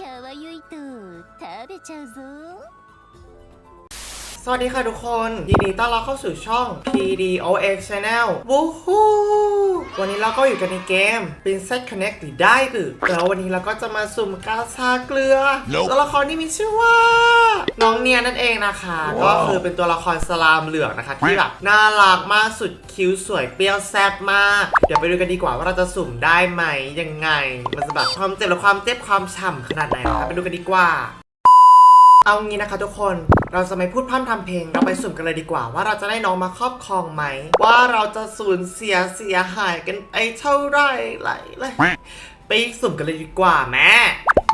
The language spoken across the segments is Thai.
かわゆいと食べちゃうぞ。 สวัสดีค่ะทุกคนยินดีต้อนรับเข้าสู่ช่อง PDOX Channel วู้ฮู้วันนี้เราก็อยู่กันในเกม Princess Connect หรือได้หรือแล้ววันนี้เราก็จะมาสุ่มกาชาเกลือ Nope ตัวละครที่มีชื่อว่า น้องเนียนั่นเองนะคะก็คือเป็นตัวละครสลามเหลืองนะคะ ที่แบบน่ารักมากสุดคิ้วสวยเปรี้ยวแซ่บมาก เดี๋ยวไปดูกันดีกว่าว่าเราจะสุ่มได้ไหมยังไง มันจะแบบความเจ็บและความเจ็บความฉ่ำขนาดไหนนะคะไปดูกันดีกว่า เอางี้นะคะทุกคน เราจะไม่พูดพร่ำทำเพลง เราไปสุ่มกันเลยดีกว่า ว่าเราจะได้น้องมาครอบครองไหม ว่าเราจะสูญเสียเสียหายกันไอเท่าไหรไหลเลยไปสุ่มกันเลยดีกว่าแม่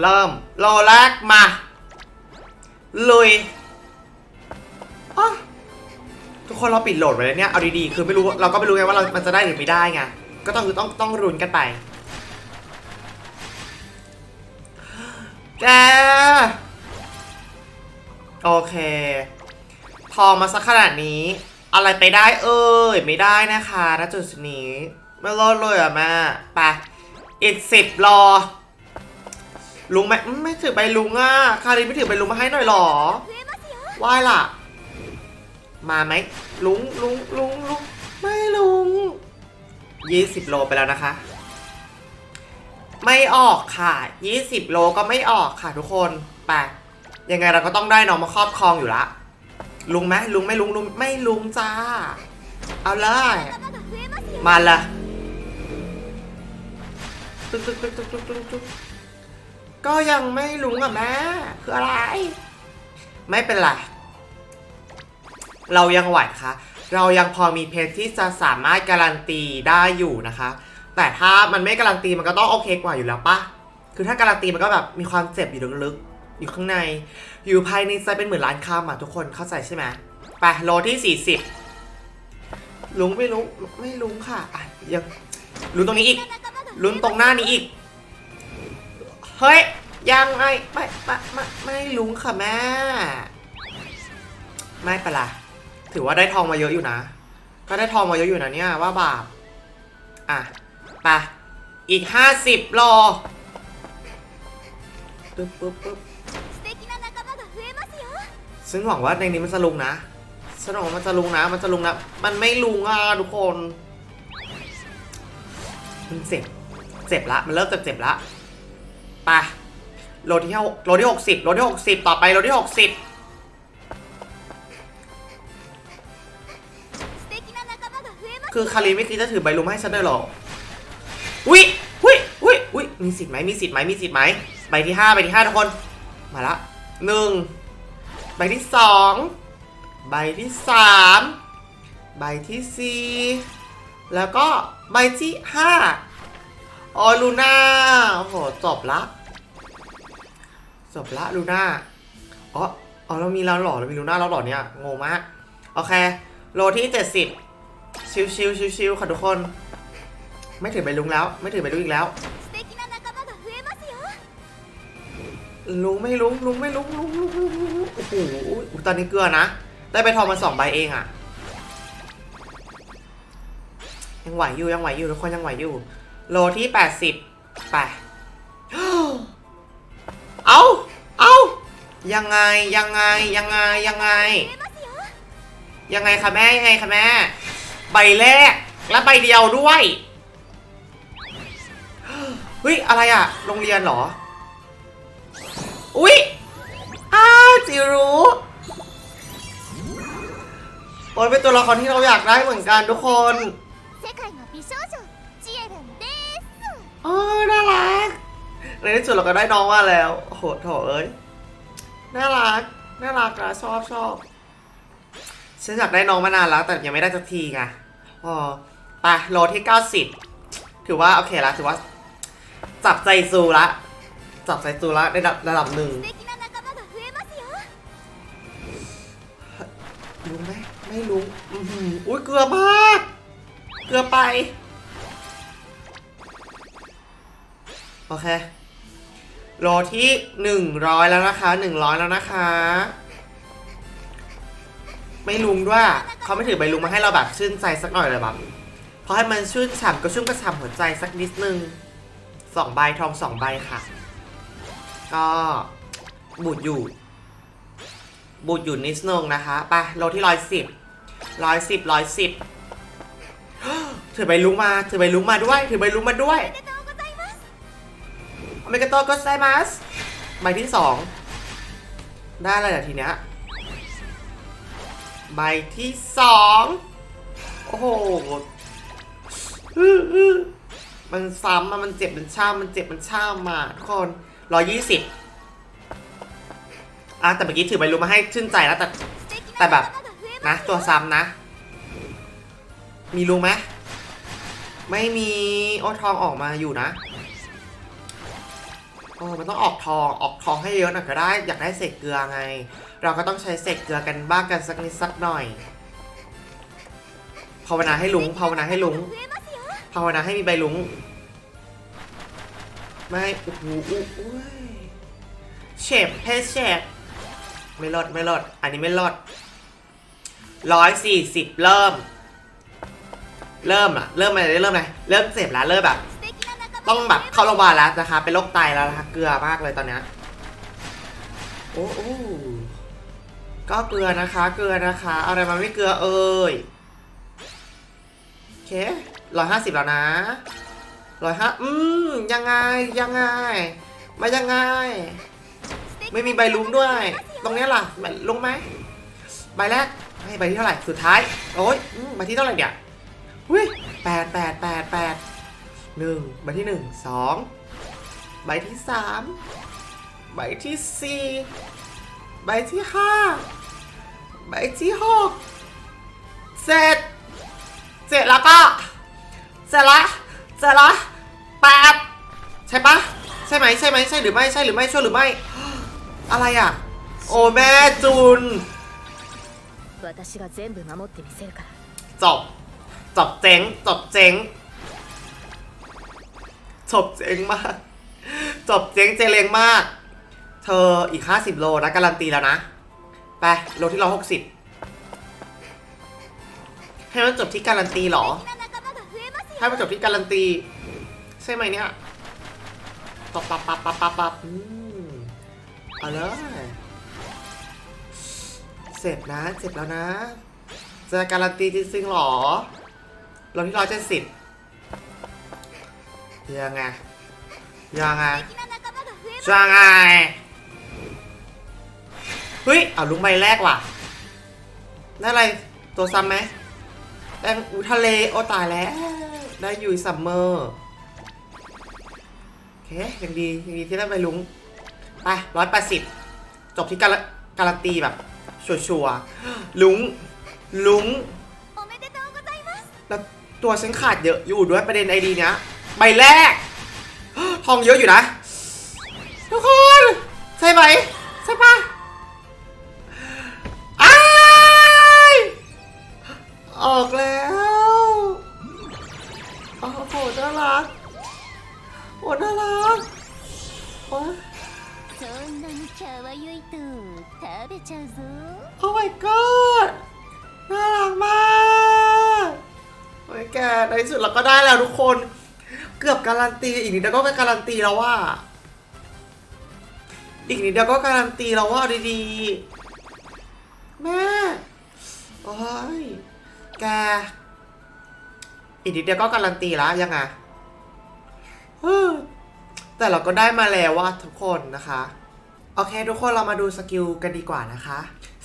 เริ่มโลแรกมา ลุยทุกคนเราปิดโหลดไว้แล้วเนี่ย เอาดีๆ คือไม่รู้เราก็ไม่รู้ไงว่าเรามันจะได้หรือไม่ได้ไง ก็ต้องคือต้องต้องรุนกันไป แก โอเคทองมาสักขนาดนี้ อะไรไปได้เอ่ยไม่ได้นะคะณจุดนี้ ไม่รอดเลยอะแม่ไปอีกสิบรอ ลุงไม่ไม่ถือใบลุงอะคารินไม่ถือใบลุงมาให้หน่อยหรอไหว้ล่ะ มาไหมลุงลุงลุงลุงไม่ลุงยี่สิบโลไปแล้วนะคะ ไม่ออกค่ะยี่สิบโลก็ไม่ออกค่ะทุกคนไป ยังไงเราก็ต้องได้น้องมาครอบครองอยู่ละ ลุงไหมลุงไม่ลุงลุงไม่ลุงจ้า เอาเลย มาละตึ๊กตึ๊กตึ๊กตึ๊กตึ๊กตึ๊กกก็ยังไม่ลุงอะแม่คืออะไร ไม่เป็นไร เรายังไหวคะเรายังพอมีเพชรที่จะสามารถการันตีได้อยู่นะคะ แต่ถ้ามันไม่การันตีมันก็ต้องโอเคกว่าอยู่แล้วปะคือถ้าการันตีมันก็แบบมีความเจ็บอยู่ลึกๆ อยู่ข้างใน อยู่ภายในใจเป็นเหมือนร้านค้าอะทุกคนเข้าใจใช่ไหมไปโลที่ 40 ลุงไม่ลุงไม่ลุงค่ะอะยังลุงตรงนี้อีก ลุงตรงหน้านี้อีก เฮ้ย ยังไงไม่ไม่ไม่ไม่ลุงค่ะแม่ ไม่เป็นไรถือว่าได้ทองมาเยอะอยู่นะ ก็ได้ทองมาเยอะอยู่นะเนี่ยว่าบาปอะไปอีกห้าสิบรอปึ๊บปึ๊บปึ๊บ ซึ่งหวังว่าในนี้มันจะลงนะสนองมันจะลงนะ มันจะลงนะ มันไม่ลงอะทุกคนมันเจ็บ เจ็บละ มันเริ่มจะเจ็บละไปโลที่หกโลที่หกสิบโลที่หกสิบต่อไปโลที่หกสิบคือคารีไม่คิดจะถือใบลุมให้ฉันได้หรออุ้ยอุ้ยอุ้ยอุ้ยมีสิทธิ์ไหมมีสิทธิ์ไหมมีสิทธิ์ไหมใบที่ห้าใบที่ห้าทุกคน มาละหนึ่ง ใบที่สองใบที่สามใบที่สี่แล้วก็ใบที่ห้าออลูน่าโอ้โหจบละจบละลูน่าอ๋ออ๋อเรามีแล้วเหรอเรามีลูน่าแล้วเหรอเนี่ยงงมากโอเค โลที่เจ็ดสิบชิวชิวชิวชิวค่ะทุกคน ไม่ถือใบลุงแล้ว ไม่ถือใบลุงอีกแล้ว ลุงไม่ลุงลุงไม่ลุงลุงลุงลุงโอ้โหตอนนี้เกลือนะ ได้ไปทอมมาสองใบเองอะยังไหวอยู่ยังไหวอยู่ทุกคนยังไหวอยู่ โลที่แปดสิบไปเอาเอายังไงยังไงยังไงยังไง ยังไงคะแม่ยังไงคะแม่ ใบแรกและใบเดียวด้วยเฮ้ยอะไรอะโรงเรียนเหรอ อุ๊ยอ้าจิรุโอ้ยเป็นตัวละครที่เราอยากได้เหมือนกันทุกคนเออน่ารัก ในที่สุดเราก็ได้น้องมาแล้วโหโถเอ้ย น่ารัก น่ารักนะชอบชอบฉันอยากได้น้องมานานแล้ว แต่ยังไม่ได้สักทีไงอ๋อไปโลที่ 90 ถือว่า โอเคละถือว่า จับใจซูละ จับไซตูระได้ระดัระดับหนึ่งรู้ไหมไม่รู้อุ้ยเกือบมากเกือบไป โอเครอที่หนึ่งร้อยแล้วนะคะหนึ่งร้อยแล้วนะคะ ไม่ลุงด้วยเขาไม่ถือใบลุงมาให้เราแบบชื่นใจสักหน่อยเลยแบบพอให้มันชื่นฉ่ำก็ชุ่มกระฉ่ำหัวใจสักนิดนึงสองใบทองสองใบค่ะ ก็บูดอยู่ บูดอยู่นิดนึงนะคะ ไปโลที่ร้อยสิบร้อยสิบร้อยสิบถือใบลุกมา ถือใบลุกมาด้วย ถือใบลุกมาด้วยอเมริกาโตก็ไซมัสใบที่สองได้เลยทีเนี้ยใบที่สองโอ้โหมันซ้ำมันเจ็บมันช้ำมันเจ็บมันช้ำมาทุกคน ร้อยยี่สิบอะแต่เมื่อกี้ถือใบรู้มาให้ชื่นใจแล้วแต่แต่แบบนะตัวซ้ำนะ มีลุงไหมไม่มีโอทองออกมาอยู่นะโอ้มันต้องออกทองออกทองให้เยอะหน่อยก็ได้ อยากได้เศษเกลือไง เราก็ต้องใช้เศษเกลือกันบ้างกันสักนิดสักหน่อยภาวนาให้ลุงภาวนาให้ลุงภาวนาให้มีใบลุง ไม่โอ้โหอุ้ยเฉบเพชเฉบไม่รอดไม่รอด อันนี้ไม่รอดร้อยสี่สิบเริ่ม เริ่มอะเริ่มอะไรเริ่มไหนเริ่มเสพแล้วเริ่มแบบ ต้องแบบเข้าโรงพยาบาลแล้วนะคะ เป็นโรคไตแล้วนะคะ เกลือมากเลยตอนนี้โอ้โอ้ก็เกลือนะคะ เกลือนะคะ อะไรมาไม่เกลือเอ้ยโอเคร้อยห้าสิบแล้วนะ ร้อยห้าอืมยังไงยังไง มายังไง ไม่มีใบลุงด้วย ตรงเนี้ยล่ะลุงไหมใบแรกให้ใบที่เท่าไหร่สุดท้าย โอ้ยอืมใบที่เท่าไหร่เนี่ยหุ้ยแปดแปดแปดแปดหนึ่งใบที่หนึ่งสองใบที่สามใบที่สี่ใบที่ห้าใบที่หกเสร็จ เสร็จแล้วก็ เสร็จละเสร็จละ แปดใช่ปะใช่ไหมใช่ไหมใช่หรือไม่ใช่หรือไม่ช่วยหรือไม่ อะไรอะ โอ้แม่จูนจบจบเจ๊งจบเจ๊งจบเจ๊งมากจบเจ๊งเจเลงมาก เธออีก 50 โลนะการันตีแล้วนะ ไป โลที่ร้อยหกสิบให้มันจบที่การันตีหรอ ให้มันจบที่การันตี ใช่ไหมเนี่ยปับปับปับปับปับปับอืมเอาเลยเจ็บนะ เจ็บแล้วนะ จะการันตีจริงๆหรอเราที่รอเจ็ดสิบยังไง ยังไงยังไง เฮ้ย เอาลุงใบแรกว่ะนั่นอะไร ตัวซ้ำไหมแตงอูทะเล โอตายแล้ว ได้อยู่ซัมเมอร์ คยังดียังดีที่ได้ไปลุงไปร้อยแปดสิบจบที่การการันตีแบบชัวร์ๆลุงลุงแล้วตัวฉันขาดเยอะอยู่ด้วยประเด็นไอดีเนี้ยใบแรกทองเยอะอยู่นะ ทุกคน ใช่ไหมใช่ปะ ちゃうぞ โอ้ my god น่ารักมากโอ้ยแกในที่สุดเราก็ได้แล้วทุกคน เกือบการันตี อีกนิดเดียวก็เป็นการันตีแล้วว่า อีกนิดเดียวก็การันตีแล้วว่าเอาดีๆ แม่ โอ้ย แก อีกนิดเดียวก็การันตีแล้วยังไงเฮ้อแต่เราก็ได้มาแล้วว่าทุกคนนะคะ โอเค ทุกคนเรามาดูสกิลกันดีกว่านะคะ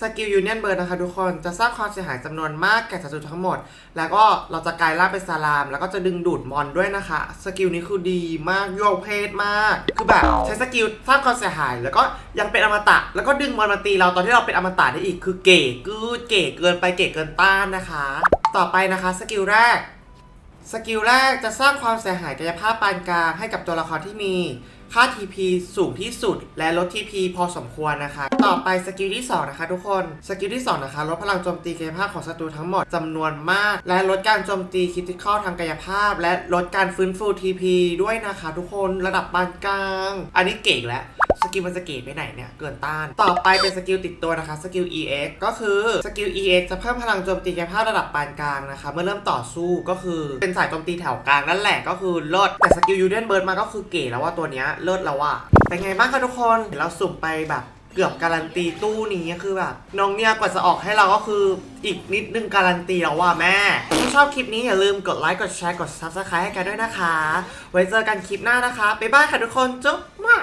สกิลยูเนียนเบิร์นะคะทุกคนจะสร้างความเสียหายจำนวนมากแก่ศัตรูทั้งหมด แล้วก็เราจะกลายร่างเป็นซาลาม แล้วก็จะดึงดูดมอนด้วยนะคะ สกิลนี้คือดีมากโยกเพศมาก คือแบบใช้สกิลสร้างความเสียหาย แล้วก็ยังเป็นอมตะ แล้วก็ดึงมอนมาตีเราตอนที่เราเป็นอมตะได้อีกคือเก๋กืดเก๋เกินไปเก๋เกินต้านนะคะ ต่อไปนะคะสกิลแรกสกิลแรกจะสร้างความเสียหายกายภาพปานกลางให้กับตัวละครที่มี ค่า TP สูงที่สุด และลด TP พอสมควรนะคะ ต่อไปสกิลที่ 2 นะคะทุกคน สกิลที่ 2 นะคะ ลดพลังโจมตีกายภาพของศัตรูทั้งหมดจำนวนมาก และลดการโจมตีคริติคอลทางกายภาพ และลดการฟื้นฟู TP ด้วยนะคะ ทุกคนระดับปานกลาง อันนี้เก่งแล้ว สกิลมันสกีไปไหนเนี่ย เกินต้าน ต่อไปเป็นสกิลติดตัวนะคะ สกิล EX ก็คือสกิล EX จะเพิ่มพลังโจมตีกายภาพระดับปานกลางนะคะ เมื่อเริ่มต่อสู้ก็คือเป็นสายโจมตีแถวกลางนั่นแหละก็คือเลิศแต่สกิลยูเดียนเบิร์ดมาก็คือเก๋แล้วว่าตัวเนี้ยเลิศแล้วว่าเป็นไงบ้างคะทุกคนเราสุ่มไปแบบเกือบการันตีตู้นี้คือแบบน้องเนี่ยกว่าจะออกให้เราก็คืออีกนิดนึงการันตีแล้วว่าแม่ถ้าชอบคลิปนี้อย่าลืมกดไลค์กดแชร์กดซับสไครต์ให้กันด้วยนะคะ ไว้เจอกันคลิปหน้านะคะบ๊ายายค่ะทุกคนจุ๊บมา